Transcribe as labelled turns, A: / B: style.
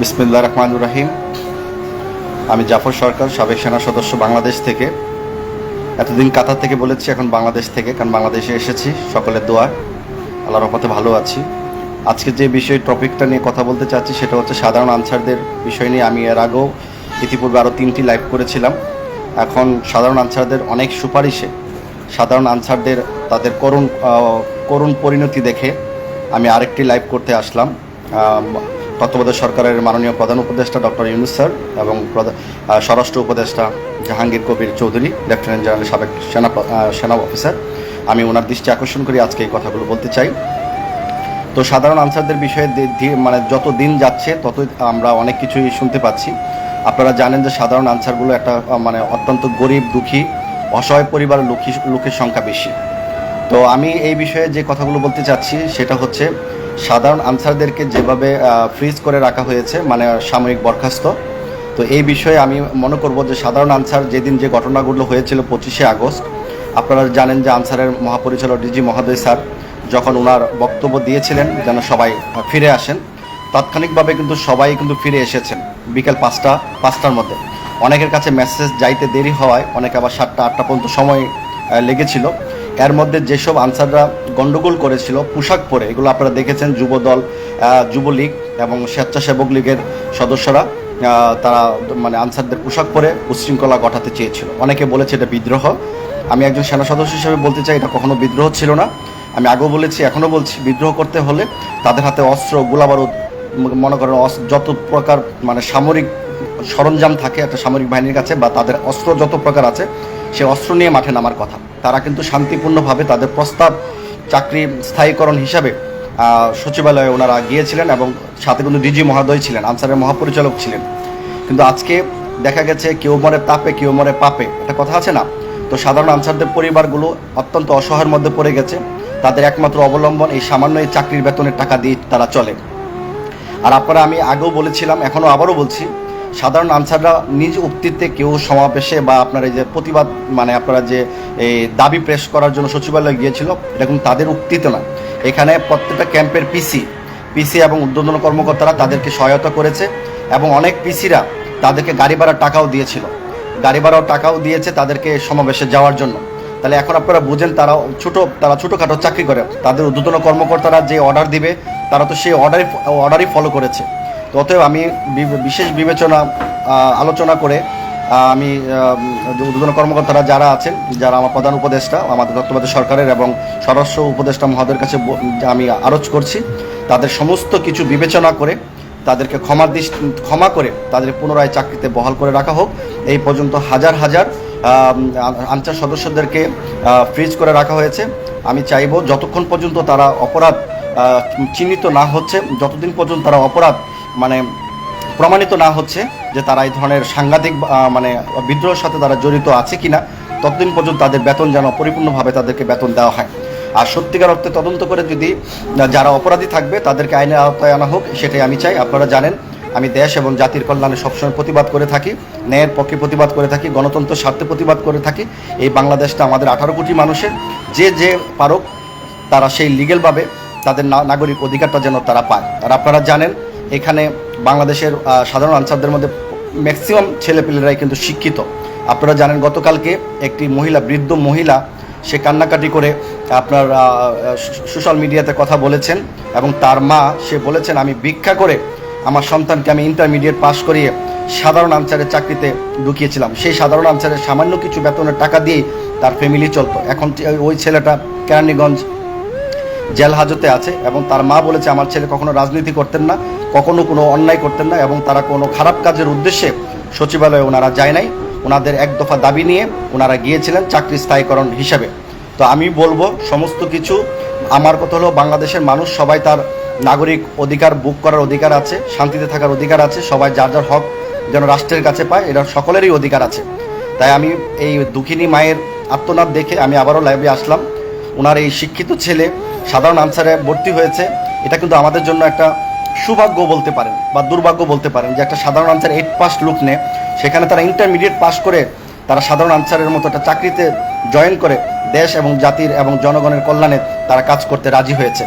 A: বিসমিল্লা রহমানুর রাহিম। আমি জাফর সরকার, সাবেক সেনা সদস্য বাংলাদেশ থেকে। এতদিন কাতার থেকে বলেছি, এখন বাংলাদেশ থেকে, কারণ বাংলাদেশে এসেছি। সকলের দোয়া, আল্লাহর রহমতে ভালো আছি। আজকে যে বিষয় টপিকটা নিয়ে কথা বলতে চাচ্ছি, সেটা হচ্ছে সাধারণ আনসারদের বিষয় নিয়ে। আমি এর আগেও ইতিপূর্বে আরও তিনটি লাইভ করেছিলাম। এখন সাধারণ আনসারদের অনেক সুপারিশে, সাধারণ আনসারদের তাদের করুণ করুণ পরিণতি দেখে আমি আরেকটি লাইভ করতে আসলাম। তত্ত্বাবধায়ক সরকারের মাননীয় প্রধান উপদেষ্টা ডক্টর ইউনুস স্যার এবং স্বরাষ্ট্র উপদেষ্টা জাহাঙ্গীর কবির চৌধুরী, লেফটেন্যান্ট জেনারেল সাবেক সেনা সেনা অফিসার। আমি ওনার দৃষ্টি আকর্ষণ করি আজকে এই কথাগুলো বলতে চাই। তো সাধারণ আনসারদের বিষয়ে মানে যত দিন যাচ্ছে তত আমরা অনেক কিছুই শুনতে পাচ্ছি। আপনারা জানেন যে সাধারণ আনসারগুলো একটা মানে অত্যন্ত গরিব, দুঃখী, অসহায় পরিবারের লোকী লোকের সংখ্যা বেশি। তো আমি এই বিষয়ে যে কথাগুলো বলতে চাচ্ছি, সেটা হচ্ছে সাধারণ আনসারদেরকে যেভাবে ফ্রিজ করে রাখা হয়েছে মানে সাময়িক বরখাস্ত, তো এই বিষয়ে আমি মনে করব যে সাধারণ আনসার যেদিন যে ঘটনাগুলো হয়েছিল পঁচিশে আগস্ট, আপনারা জানেন যে আনসারের মহাপরিচালক ডিজি মহোদয় স্যার যখন ওনার বক্তব্য দিয়েছিলেন যেন সবাই ফিরে আসেন, তাৎক্ষণিকভাবে কিন্তু সবাই কিন্তু ফিরে এসেছেন বিকেল পাঁচটা, পাঁচটার মধ্যে। অনেকের কাছে মেসেজ যাইতে দেরি হওয়ায়, অনেকে আবার সাতটা, আটটা পর্যন্ত সময় লেগেছিল। এর মধ্যে যেসব আনসাররা গন্ডগোল করেছিল, পোশাক পরে, এগুলো আপনারা দেখেছেন, যুবদল যুবলীগ এবং স্বেচ্ছাসেবক লীগের সদস্যরা তারা মানে আনসারদের পোশাক পরে উচ্ছৃঙ্খলা ঘটাতে চেয়েছিল। অনেকে বলেছে এটা বিদ্রোহ। আমি একজন সেনা সদস্য হিসেবে বলতে চাই, এটা কখনো বিদ্রোহ ছিল না। আমি আগেও বলেছি, এখনও বলছি, বিদ্রোহ করতে হলে তাদের হাতে অস্ত্র, গোলাবারুদ, মনে করেন যত প্রকার মানে সামরিক সরঞ্জাম থাকে, একটা সামরিক বাহিনীর কাছে, বা তাদের অস্ত্র যত প্রকার আছে, সে অস্ত্র নিয়ে মাঠে নামার কথা। তারা কিন্তু শান্তিপূর্ণভাবে তাদের প্রস্তাব চাকরি স্থায়ীকরণ হিসাবে সচিবালয়ে ওনারা গিয়েছিলেন এবং সাথে কিন্তু ডিজি মহোদয় ছিলেন, আনসারের মহাপরিচালক ছিলেন। কিন্তু আজকে দেখা গেছে কেউ মরে তাপে, কেউ মরে পাপে, একটা কথা আছে না? তো সাধারণ আনসারদের পরিবারগুলো অত্যন্ত অসহায়ের মধ্যে পড়ে গেছে। তাদের একমাত্র অবলম্বন এই সামান্য এই চাকরির বেতনের টাকা দিয়ে তারা চলে। আর আপনারা আমি আগেও বলেছিলাম, এখনও আবারও বলছি সাধারণ আনসাররা নিজ উক্তিতে কেউ সমাবেশে বা আপনার এই যে প্রতিবাদ মানে আপনারা যে এই দাবি প্রেস করার জন্য সচিবালয়ে গিয়েছিল কিন্তু তাদের উক্তিতে না। এখানে প্রত্যেকটা ক্যাম্পের পিসি পিসি এবং উদ্বোধন কর্মকর্তারা তাদেরকে সহায়তা করেছে এবং অনেক পিসিরা তাদেরকে গাড়ি ভাড়ার টাকাও দিয়েছিল। গাড়ি ভাড়াও টাকাও দিয়েছে তাদেরকে সমাবেশে যাওয়ার জন্য। তাহলে এখন আপনারা বুঝেন, তারা ছোট, তারা ছোটোখাটো চাকরি করে। তাদের উদ্বোধন কর্মকর্তারা যে অর্ডার দিবে, তারা তো সেই অর্ডারই অর্ডারই ফলো করেছে। অতএব আমি বিশেষ বিবেচনা আলোচনা করে আমি উদ্বোধন কর্মকর্তারা যারা আছেন, যারা আমার প্রধান উপদেষ্টা, আমাদের তত্ত্বাবধায়ক সরকারের এবং স্বরাষ্ট্র উপদেষ্টা মহোদয়ের কাছে আমি আরজ করছি, তাদের সমস্ত কিছু বিবেচনা করে, তাদেরকে ক্ষমা ক্ষমা করে, তাদের পুনরায় চাকরিতে বহাল করে রাখা হোক। এই পর্যন্ত হাজার হাজার আনসার সদস্যদেরকে ফ্রিজ করে রাখা হয়েছে। আমি চাইব যতক্ষণ পর্যন্ত তারা অপরাধ চিহ্নিত না হচ্ছে, যতদিন পর্যন্ত তারা অপরাধ মানে প্রমাণিত না হচ্ছে যে তারা এই ধরনের সাংঘাতিক মানে বিদ্রোহের সাথে তারা জড়িত আছে কিনা, ততদিন পর্যন্ত তাদের বেতন যেন পরিপূর্ণভাবে তাদেরকে বেতন দেওয়া হয়। আর সত্যিকার অর্থে তদন্ত করে যদি যারা অপরাধী থাকবে তাদেরকে আইনের আওতায় আনা হোক, সেটাই আমি চাই। আপনারা জানেন, আমি দেশ এবং জাতির কল্যাণে সবসময় প্রতিবাদ করে থাকি, ন্যায়ের পক্ষে প্রতিবাদ করে থাকি গণতন্ত্র স্বার্থে প্রতিবাদ করে থাকি। এই বাংলাদেশটা আমাদের আঠারো কোটি মানুষের, যে যে পারক, তারা সেই লিগেলভাবে তাদের নাগরিক অধিকারটা যেন তারা পায়। আর আপনারা জানেন এখানে বাংলাদেশের সাধারণ আনসারদের মধ্যে ম্যাক্সিমাম ছেলেপেলেরাই কিন্তু শিক্ষিত। আপনারা জানেন গতকালকে একটি মহিলা, বৃদ্ধ মহিলা, সে কান্নাকাটি করে আপনার সোশ্যাল মিডিয়াতে কথা বলেছেন এবং তার মা, সে বলেছেন, আমি ভিক্ষা করে আমার সন্তানকে আমি ইন্টারমিডিয়েট পাশ করিয়ে সাধারণ আনসারের চাকরিতে ঢুকিয়েছিলাম। সেই সাধারণ আনসারের সামান্য কিছু বেতনের টাকা দিয়েই তার ফ্যামিলি চলতো। এখন ওই ছেলেটা কেরানীগঞ্জ জেল হাজতে আছে এবং তার মা বলেছে, আমার ছেলে কখনো রাজনীতি করতেন না। কখনো কোনো অন্যায় করতেন না এবং তারা কোনো খারাপ কাজের উদ্দেশ্যে সচিবালয়ে ওনারা যায় নাই। ওনাদের এক দফা দাবি নিয়ে ওনারা গিয়েছিলেন চাকরি স্থায়ীকরণ হিসাবে। তো আমি বলব, সমস্ত কিছু, আমার কথা হলো বাংলাদেশের মানুষ, সবাই তার নাগরিক অধিকার বুক করার অধিকার আছে, শান্তিতে থাকার অধিকার আছে, সবাই যার যার হক যেন রাষ্ট্রের কাছে পায় এটা সকলেরই অধিকার আছে। তাই আমি এই দুঃখিনী মায়ের আত্মনাদ দেখে আমি আবারও লাইভে আসলাম। ওনার এই শিক্ষিত ছেলে সাধারণ আনসারে ভর্তি হয়েছে। এটা কিন্তু আমাদের জন্য একটা সৌভাগ্য বলতে পারেন বা দুর্ভাগ্য বলতে পারেন যে একটা সাধারণ আনসার এইট পাস লুক নেয়। সেখানে তারা ইন্টারমিডিয়েট পাস করে তারা সাধারণ আনসারের মতো একটা চাকরিতে জয়েন করে দেশ এবং জাতির এবং জনগণের কল্যাণে তারা কাজ করতে রাজি হয়েছে।